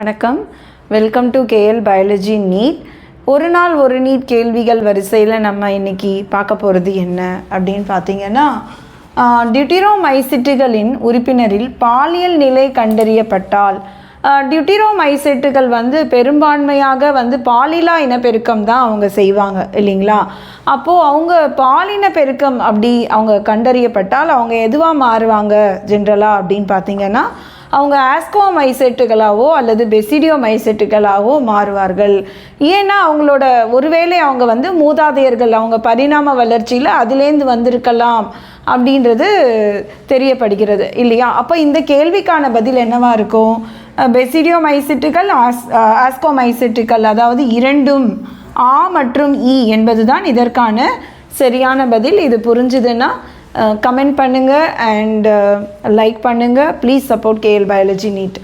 வணக்கம். Welcome to KL biology NEET ஒரு நாள் ஒரு நீட் கேள்விகள் வரிசையில் நம்ம இன்னைக்கு பார்க்க போகிறது என்ன அப்படின்னு பார்த்தீங்கன்னா டியூட்டிரோமைசிட்டுகளின் உறுப்பினரில் பாலியல் நிலை கண்டறியப்பட்டால் டியூட்டிரோமைசெட்டுகள் வந்து பெரும்பான்மையாக வந்து பாலிலா இனப்பெருக்கம் தான் அவங்க செய்வாங்க இல்லைங்களா? அப்போது அவங்க பாலின பெருக்கம் அப்படி அவங்க கண்டறியப்பட்டால் அவங்க எதுவாக மாறுவாங்க ஜென்ரலாக அப்படின்னு பார்த்தீங்கன்னா அவங்க ஆஸ்கோமைசெட்டுகளாகவோ அல்லது பெசிடியோமைசெட்டுகளாகவோ மாறுவார்கள். ஏன்னா அவங்களோட ஒருவேளை அவங்க வந்து மூதாதையர்கள் அவங்க பரிணாம வளர்ச்சியில் அதுலேருந்து வந்திருக்கலாம் அப்படின்றது தெரியப்படுகிறது இல்லையா? அப்போ இந்த கேள்விக்கான பதில் என்னவா இருக்கும்? பெசிடியோ மைசெட்டுகள் ஆஸ் ஆஸ்கோமைசெட்டுகள் அதாவது இரண்டும் ஆ மற்றும் இ என்பதுதான் இதற்கான சரியான பதில். இது புரிஞ்சுதுன்னா கமெண்ட் பண்ணுங்கள் அண்ட் லைக் பண்ணுங்கள் please support KL biology NEET